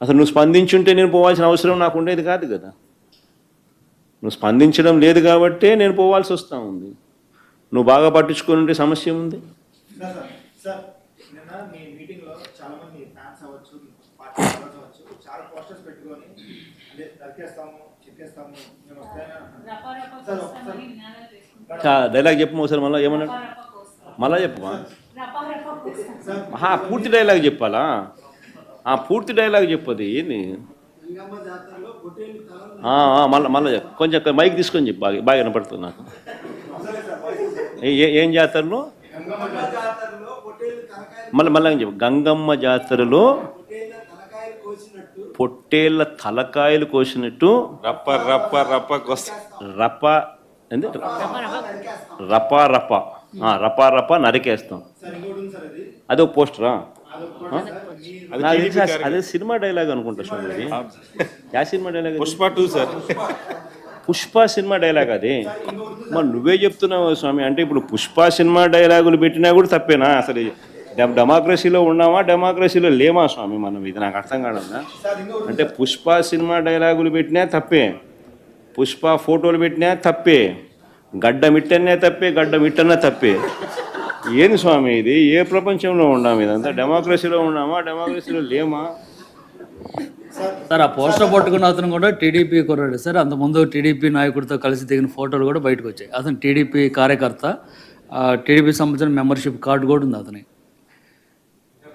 అసలు నువ్వు స్పందించుంటే నేను పోవాల్సిన అవసరం నాకు ఉండేది కాదు కదా. నువ్వు స్పందించడం లేదు కాబట్టే నేను పోవాల్సి వస్తూ ఉంది. నువ్వు బాగా పట్టించుకొని ఉంటే సమస్య ఉంది డైలాగ్ చెప్పు ఒకసారి మళ్ళీ ఏమన్నాడు మళ్ళా చెప్పు ఆహా పూర్తి డైలాగ్ చెప్పాలా? ఆ పూర్తి డైలాగ్ చెప్పదు ఏంది? మళ్ళీ మళ్ళీ కొంచెం మైక్ తీసుకొని చెప్పు బాగా బాగా వినపడుతుంది నాకు. ఏ- జాతరలో? మళ్ళీ మళ్ళీ చెప్పు? గంగమ్మ జాతరలో పొట్టేళ్ళ తలకాయలు కోసినట్టు రప్ప రప్ప రప్ప కొస్త. రప ఏంది? రప రప ఆ, రప రప నరికేస్తాం. సార్ ఇంకోటి ఉంది సార్ అది. అదే ఒక పోస్టరా నాకు తెలిసి. అదే సినిమా డైలాగ్ అనుకుంటా స్వామి అది yeah cinema dialogue? Pushpa two sir. Pushpa cinema dialogue అది. మరి నువ్వే చెప్తున్నావు స్వామి అంటే ఇప్పుడు పుష్ప సినిమా డైలాగులు పెట్టినా కూడా తప్పేనా? అసలు డెమ- డెమోక్రసీలో ఉన్నామా డెమోక్రసీలో లేమా స్వామి? మనం ఇది నాకు అర్థం కాదన్నా అంటే పుష్ప సినిమా డైలాగులు పెట్టినా తప్పే. పుష్ప ఫోటోలు పెట్టినా తప్పే. గడ్డ మిట్టనే తప్పే గడ్డ మిట్టనే తప్పే. ఏంది స్వామి ఇది? ఏ ప్రపంచంలో ఉన్నాము ఇదంతా? డెమోక్రసీలో ఉన్నామా? డెమోక్రసీలో లేమా? సార్ ఆ పోస్టర్ పట్టుకున్న అతను కూడా టీడీపీ కుర్రాడు. సార్ అంతకుముందు టీడీపీ నాయకుడితో కలిసి దిగిన ఫోటోలు కూడా బయటకు వచ్చాయి. అతను టీడీపీ కార్యకర్త టీడీపీ సంబంధించిన మెంబర్షిప్ కార్డు కూడా ఉంది అతని.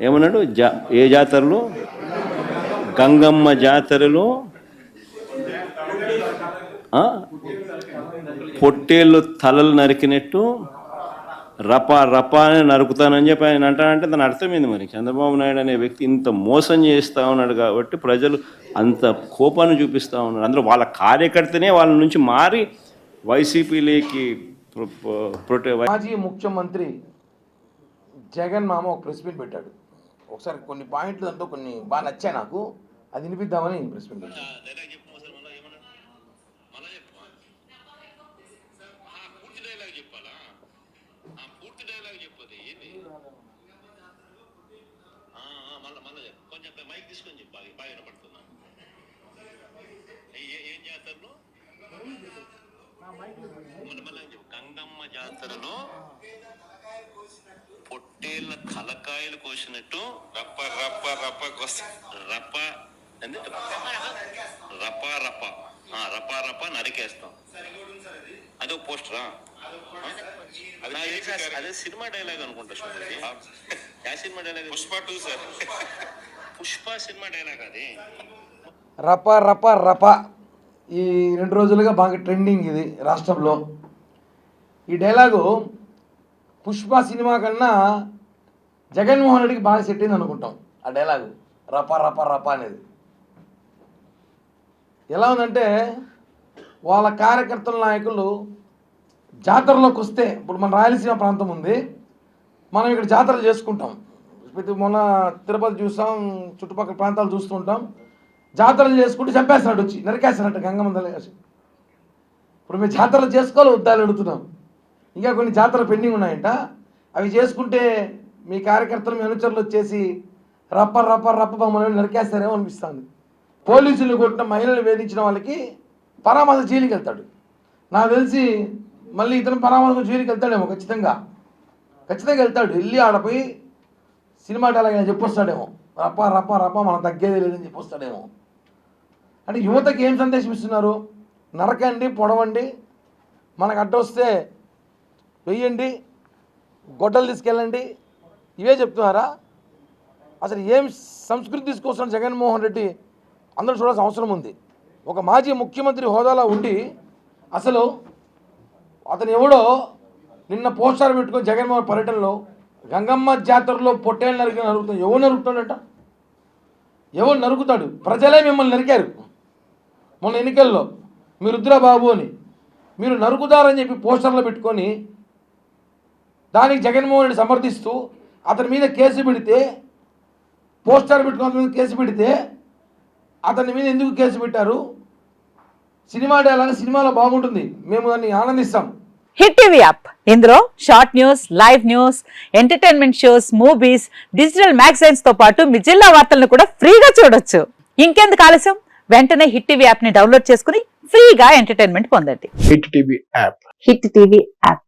ఏమన్నాడు? జా ఏ జాతరలో? గంగమ్మ జాతరలో? పొట్టేళ్ళు తలలు నరికినట్టు రపా రపా అని నరుకుతానని చెప్పి ఆయన అంటానంటే దాని అర్థమైంది మరి? చంద్రబాబు నాయుడు అనే వ్యక్తి ఇంత మోసం చేస్తూ ఉన్నాడు కాబట్టి ప్రజలు అంత కోపాన్ని చూపిస్తూ ఉన్నారు. అందులో వాళ్ళ కార్యకర్తనే వాళ్ళ నుంచి మారి వైసీపీలోకి ప్రొ- మాజీ ముఖ్యమంత్రి జగన్ మామ ఒక ప్రెస్ మీట్ పెట్టాడు. ఒకసారి కొన్ని పాయింట్లు దాంట్లో కొన్ని బాగా నచ్చాయి నాకు. అది వినిపిద్దామని ప్రెస్ మీట్ పెట్టాడు గంగమ్మ జాతరలో పొట్టేళ్ళ తలకాయలు కోసినట్టు రప్ప రప్ప రప్ప కొస్త రప ఏంది? రప రప ఆ, రప రప నరికేస్తాం. అదే ఒక పోస్టరా అది సినిమా డైలాగ్ అనుకుంటా. Yeah cinema dialogue Pushpa two sir. Pushpa cinema dialogue అది. రప రప రప ఈ రెండు రోజులుగా బాగా ట్రెండింగ్ ఇది రాష్ట్రంలో. ఈ డైలాగు పుష్ప సినిమా కన్నా జగన్మోహన్ రెడ్డికి బాగా సెట్ అయింది అనుకుంటాం. ఆ డైలాగు రప రప రప అనేది. ఎలా ఉందంటే వాళ్ళ కార్యకర్తల నాయకులు జాతరలోకి వస్తే ఇప్పుడు మన రాయలసీమ ప్రాంతం ఉంది మనం ఇక్కడ జాతరలు చేసుకుంటాం. ప్రతి మొన్న తిరుపతి చూసాం చుట్టుపక్కల ప్రాంతాలు చూస్తుంటాం జాతరలు చేసుకుంటూ చంపేస్తున్నాడు వచ్చి నరికేస్తున్నట్టు గంగమ్మ ఇప్పుడు మేము జాతరలు చేసుకోవాలి ఉద్దాలు అడుగుతున్నాం ఇంకా కొన్ని జాతరలు పెండింగ్ ఉన్నాయంట. అవి చేసుకుంటే మీ కార్యకర్తలు మీ అనుచరులు వచ్చేసి రప్ప రప్ప రప్ప బొమ్మలు నరికేస్తారేమో అనిపిస్తుంది. పోలీసులు కొట్టిన మహిళలు వేధించిన వాళ్ళకి పరామర్శ జైలుకి వెళ్తాడు. నాకు తెలిసి మళ్ళీ ఇతను పరామర్శ జైలుకి వెళ్తాడేమో ఖచ్చితంగా. ఖచ్చితంగా వెళ్తాడు. వెళ్ళి ఆడపోయి సినిమా డైలాగ్ చెప్పొస్తాడేమో. రప్ప రప్ప రప్ప మనం తగ్గేది లేదని చెప్పొస్తాడేమో. అంటే యువతకి ఏం సందేశం ఇస్తున్నారు? నరకండి పొడవండి. మనకు అడ్డొస్తే వెయ్యండి గొడ్డలు తీసుకెళ్ళండి. ఇవే చెప్తున్నారా? అసలు ఏం సంస్కృతి తీసుకొస్తున్న జగన్మోహన్ రెడ్డి? అందరూ చూడాల్సిన అవసరం ఉంది. ఒక మాజీ ముఖ్యమంత్రి హోదాలో ఉండి అసలు అతను ఎవడో నిన్న పోస్టర్ పెట్టుకొని జగన్మోహన్ పర్యటనలో గంగమ్మ జాతరలో పొట్టేళ్ళు నరికి నరుకుతాడు ఎవరు నరుకుతాడంట? ఎవరు నరుకుతాడు? ప్రజలే మిమ్మల్ని నరికారు. మొన్న ఎన్నికల్లో మీరు రుద్రబాబు అని. మీరు నరుకుతారని చెప్పి పోస్టర్లు పెట్టుకొని దానికి జగన్మోహన్ రెడ్డి సమర్థిస్తూ అతని మీద కేసు పెడితే పోస్టర్ పెట్టుకుని అతని మీద కేసు పెడితే అతని మీద ఎందుకు కేసు పెట్టారు? సినిమా డైలాగ్ సినిమాలో బాగుంటుంది. మేము దాన్ని ఆనందిస్తాం. Hit TV app. ఇందులో short news live news entertainment shows movies digital మ్యాగజైన్స్తో పాటు మీ జిల్లా వార్తలను కూడా ఫ్రీగా చూడొచ్చు. ఇంకెందుకు ఆలస్యం? వెంటనే హిట్ టీవీ యాప్ని డౌన్లోడ్ చేసుకుని ఫ్రీగా ఎంటర్టైన్మెంట్ పొందండి. Hit TV app. Hit TV app.